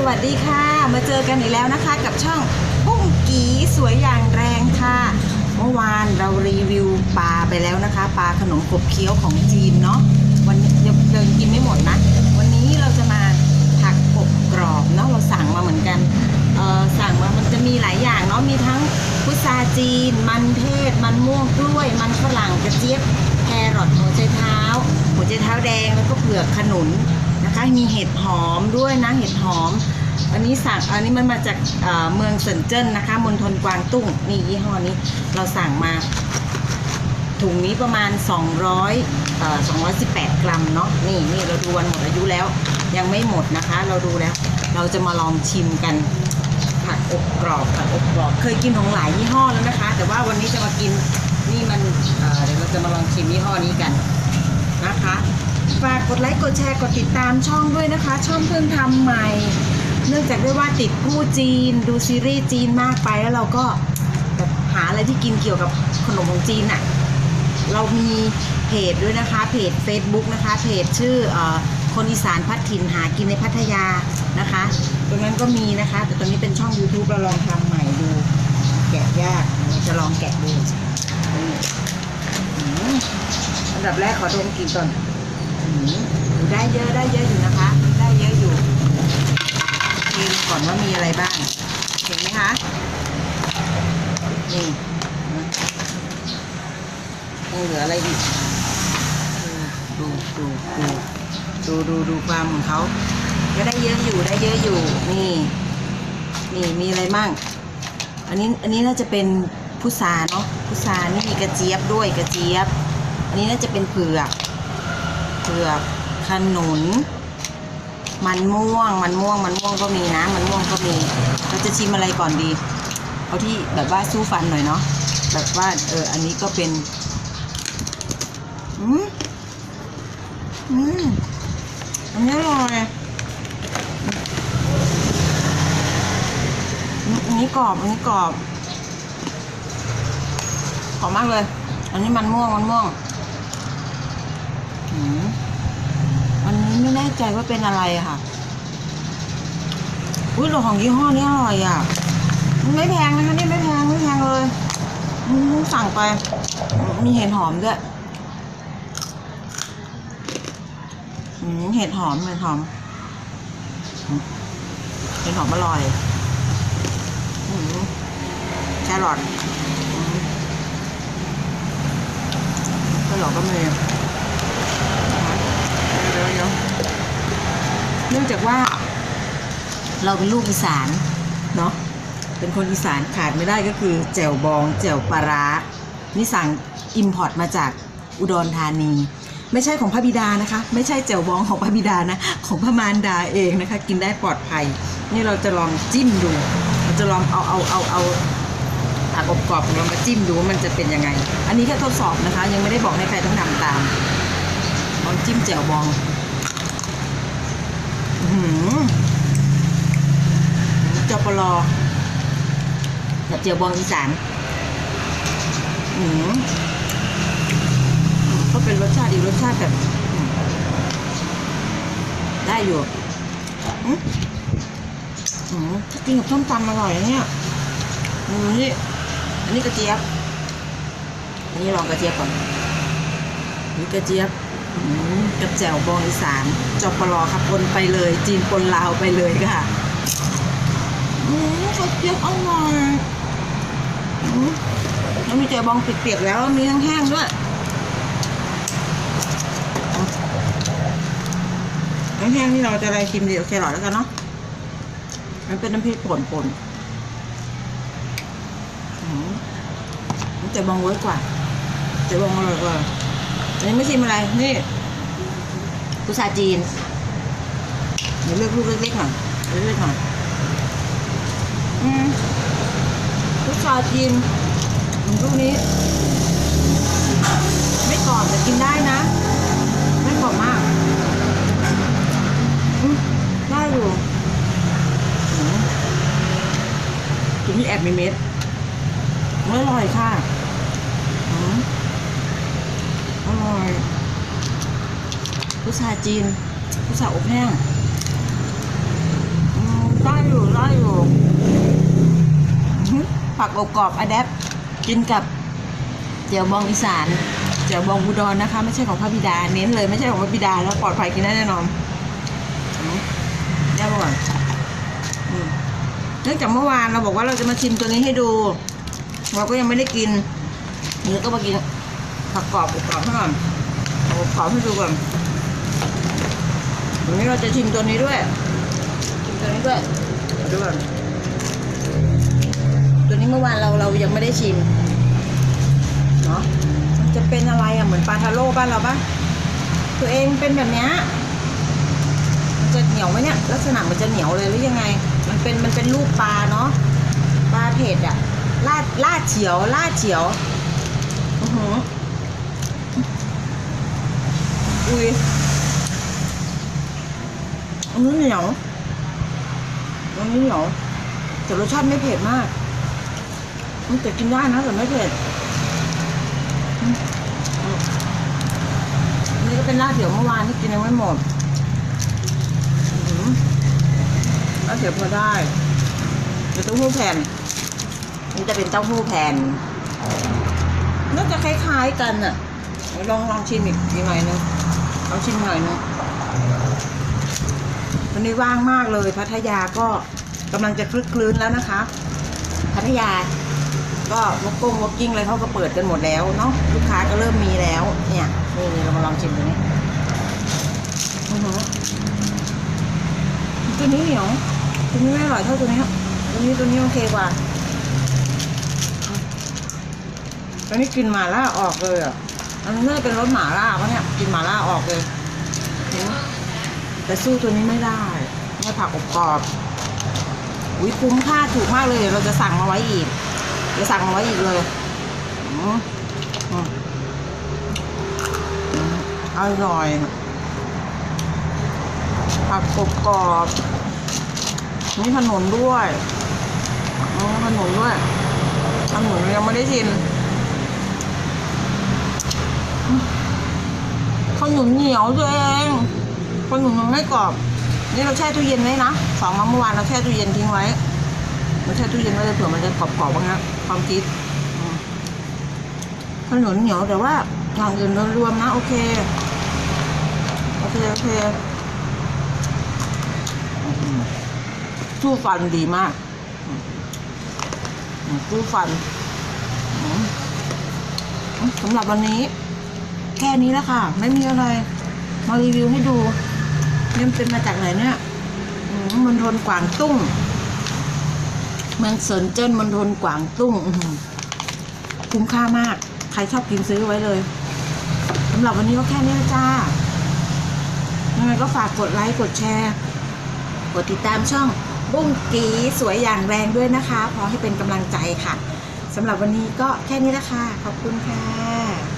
สวัสดีค่ะ มาเจอกันอีกแล้วนะคะกับช่องปุ้งกีสวยอย่างแรงค่ะ เมื่อวานเรารีวิวปลาไปแล้วนะคะปลาขนมกบเคี้ยวของจีนเนาะวันนี้เดี๋ยวเดินกินไม่หมดนะ วันนี้เราจะมาผักกบกรอบเนาะเราสั่งมาเหมือนกันเออสั่งมามันจะมีหลายอย่างเนาะมีทั้งพุทราจีน มันเทศ มันม่วงกล้วย มันฝรั่งกระเจี๊ยบแครอทหัวใจเท้า หัวใจเท้าแดงแล้วก็เผือกขนุน นะคะ มีเห็ดหอมด้วยนะเห็ดหอม อันนี้สั่งอันนี้มันมาจากเมืองเซินเจิ้นนะคะมณฑลกวางตุ้งนี่ยี่ห้อนี้เราสั่งมา ถุงนี้ประมาณ 200เอ่อ218 กรัมเนาะนี่นี่เราดูวันหมดอายุแล้ว ยังไม่หมดนะคะ เราดูแล้ว เราจะมาลองชิมกันผัดอบกรอบผัดอบกรอบเคยกินของหลายยี่ห้อแล้วนะคะ แต่ว่าวันนี้จะมากินนี่มันเดี๋ยวเราจะมาลองชิมยี่ห้อนี้กันนะคะ ฝากกดไลค์กดแชร์กดติดตามช่องด้วยนะคะ ช่องเพิ่งทำใหม่ เนื่องจากด้วยว่าติดผู้จีน ดูซีรีส์จีนมากไปแล้วเราก็แบบหาอะไรที่กินเกี่ยวกับขนมของจีนอะ่ะเรามีเพจด้วยนะคะเพจ Facebook นะคะเพจชื่ออคนอีสานพัดถิ่นหากินในพัทยานะคะ ตรงนั้นก็มีนะคะ แต่ตอนนี้เป็นช่อง YouTube เราลองทำใหม่ดู แกะยากเราจะลองแกะดูอันดับแรกขอดมกลิ่นก่อน ได้เยอะได้เยอะอยู่นะคะ ได้เยอะอยู่เทก่อนว่ามีอะไรบ้าง เห็นไหมคะ นี่ยังเหลืออะไรอีก ดูดูดูดูดูดูความของเขาก็ได้เยอะอยู่ได้เยอะอยู่ นี่ นี่มีอะไรบ้าง อันนี้อันนี้น่าจะเป็นพุทราเนาะพุทรานี่มีกระเจี๊ยบด้วยกระเจี๊ยบ อันนี้น่าจะเป็นเผือก เผือกขนุน มันม่วง มันม่วง มันม่วงก็มีนะ มันม่วงก็มี เราจะชิมอะไรก่อนดี เอาที่แบบว่าสู้ฟันหน่อยเนาะ แบบว่าเออ อันนี้ก็เป็น อืมอืมอันนี้อร่อยอันนี้กรอบ อันนี้กรอบ กรอบมากเลย อันนี้มันม่วง มันม่วง อืม ไม่แน่ใจว่าเป็นอะไรค่ะอุ้ยรของยี่ห้อนี้อร่อยอะมันไม่แพงนะคะนี่ไม่แพงไม่แพงเลยอืมสั่งไป มีเห็ดหอมด้วยอืมเห็ดหอมเห็ดหอมอืมเห็ดหอมอร่อยแครอทแครอทก็มีเดี๋ยวเดี๋ยว เนื่องจากว่า เราเป็นลูกอีสานเนาะเป็นคนอีสานขาดไม่ได้ก็คือแจ่วบองแจ่วปลาร้านี่สั่งอิมพอร์ตมาจากอุดรธานี ไม่ใช่ของพระบิดานะคะ ไม่ใช่แจ่วบองของพระบิดานะ ของพระมารดาเองนะคะ กินได้ปลอดภัย นี่เราจะลองจิ้มดูเราจะลองเอาเอาเอาเอาผักอบกรอบของเรามาจิ้มดูว่ามันจะเป็นยังไง อันนี้แค่ทดสอบนะคะ ยังไม่ได้บอกให้ใครต้องทำตามลองจิ้มแจ่วบอง จปลกับเจียวบองอีสานอืมก็เป็นรสชาติอีกรสชาติแบบอืมได้อยู่อืมอืมกินกับส้มตำอร่อยนะเนี่ยอืมนี่อันนี้กระเจี๊ยบ อันนี้ลองกระเจี๊ยบก่อนนี่กระเจี๊ยบอืม กับแจ่วบองอีสานจปลอครับปนไปเลย จีนปนลาวไปเลยค่ะอืมกระเจี๊ยบอร่อยอืมแล้วมีเจลบองเปียกๆแล้วมีแห้งๆด้วยแห้งๆนี่เราจะอะไรชิมเดียวแครอทแล้วกันเนาะ มันเป็นน้ำพริกป่นๆอืมเจลบองเวิร์กกว่าเจลบองอร่อยกว่า อันนี้ไม่ชิมอะไร นี่กุซาจีน เดี๋ยวเลือกลูกเล็กๆหน่อยเล็กๆหน่อยอืมลูกชาจีนลูกนี้ ไม่กรอบแต่กินได้นะ ไม่กรอบมากอได้อยู่ตัวนี้แอบมีเม็ดไม่อร่อยค่ะ อร่อยผู้ชาจีนผู้ชาอบแห้งอืมอยู่ได้อยู่ผักอบกรอบอะแดปกินกับเจียวบองอีสานเจียวบองอุดรนนะคะ ไม่ใช่ของพระบิดา เน้นเลยไม่ใช่ของพระบิดาแล้วปลอดภัยกินได้แน่นอนอื้อแย่ก่อนเนื่องจากเมื่อวานเราบอกว่าเราจะมาชิมตัวนี้ให้ดู เราก็ยังไม่ได้กินนี่ก็มากิน ผักกรอบอบกรอบให้ก่อนเอาอบกรอบให้ดูก่อนวันนี้เราจะชิมตัวนี้ด้วย ชิมตัวนี้ด้วยเอาดูก่อนตัวนี้เมื่อวานเราเรายังไม่ได้ชิมเนาะมันจะเป็นอะไรอะเหมือนปลาทาโร่บ้านเราปะตัวเองเป็นแบบเนี้ยมันจะเหนียวไหมเนี่ยลักษณะมันจะเหนียวเลยหรือยังไง มันเป็นมันเป็นลูกปลาเนาะปลาเผ็ดอะลาดลาดเฉียวลาดเฉียวอือหือ อุ้ยอันนี้เหนียวอันนี้เหนียวแต่รสชาติไม่เผ็ดมาก มันแต่กินได้นะแต่ไม่เผ็ดนนี่ก็เป็นลาเฉียวเมื่อวานที่กินยังไม่หมดลาเฉียวพอได้เดี๋ยวเต้าหู้แผ่นนี่จะเป็นเต้าหู้แผ่นน่าจะคล้ายๆกันน่ะลองลองชิมอีกอีหน่อยนึง ลองชิมหน่อยนึงวันนี้ว่างมากเลย พัทยาก็กำลังจะคลึกคลื้นแล้วนะคะ พัทยา ก็วอกกุ้งวอกกิ้งอะไรเขาก็เปิดกันหมดแล้วเนาะลูกค้าก็เริ่มมีแล้ว เนี่ยนี่นเรามาลองชิมตัวนี้อือหือตัวนี้เหนียวตัวนี้ไม่อร่อยเท่าตัวนี้ตัวนี้ตัวนี้โอเคกว่าตอนนี้กินมาแล่าออกเลยอะ อันนี้น่าจะเป็นรสหมาล่าปะเนี่ยกินหมาล่าออกเลยแต่สู้ตัวนี้ไม่ได้ไม่ผักอบกรอบอุ้ยคุ้มค่าถูกมากเลย เราจะสั่งมาไว้อีกจะสั่งมาไว้อีกเลยอร่อย ผักอบกรอบนี่ขนมด้วยอ๋อขนมด้วยขนมยังไม่ได้ชิม ขนมเหนียวตัวเองขนมมันไม่กรอบ นี่เราแช่ตู้เย็นไว้นะสองมาเมื่อวานเราแช่ตู้เย็นทิ้งไว้เราแช่ตู้เย็นไว้เลยเผื่อมันจะกรอบๆบ้างนะความคิดอืมขนมเหนียวแต่ว่าอย่างอื่นรวมๆนะโอเคโอเคโอเคอืมสู้ฟันดีมากอืมอืมสู้ฟันสำหรับวันนี้ แค่นี้แล้วค่ะ ไม่มีอะไร มารีวิวให้ดูนี่มันเป็นมาจากไหนเนี่ยมมณฑลกวางตุ้ง เมืองเซินเจิ้นมณฑลกวางตุ้งคุ้มค่ามาก ใครชอบกินซื้อไว้เลยสำหรับวันนี้ก็แค่นี้นะจ้ายังไงก็ฝากกดไลค์ กดแชร์ กดติดตามช่องบุ้งกีสวยอย่างแรงด้วยนะคะพอให้เป็นกำลังใจค่ะสำหรับวันนี้ก็แค่นี้ละค่ะ ขอบคุณค่ะ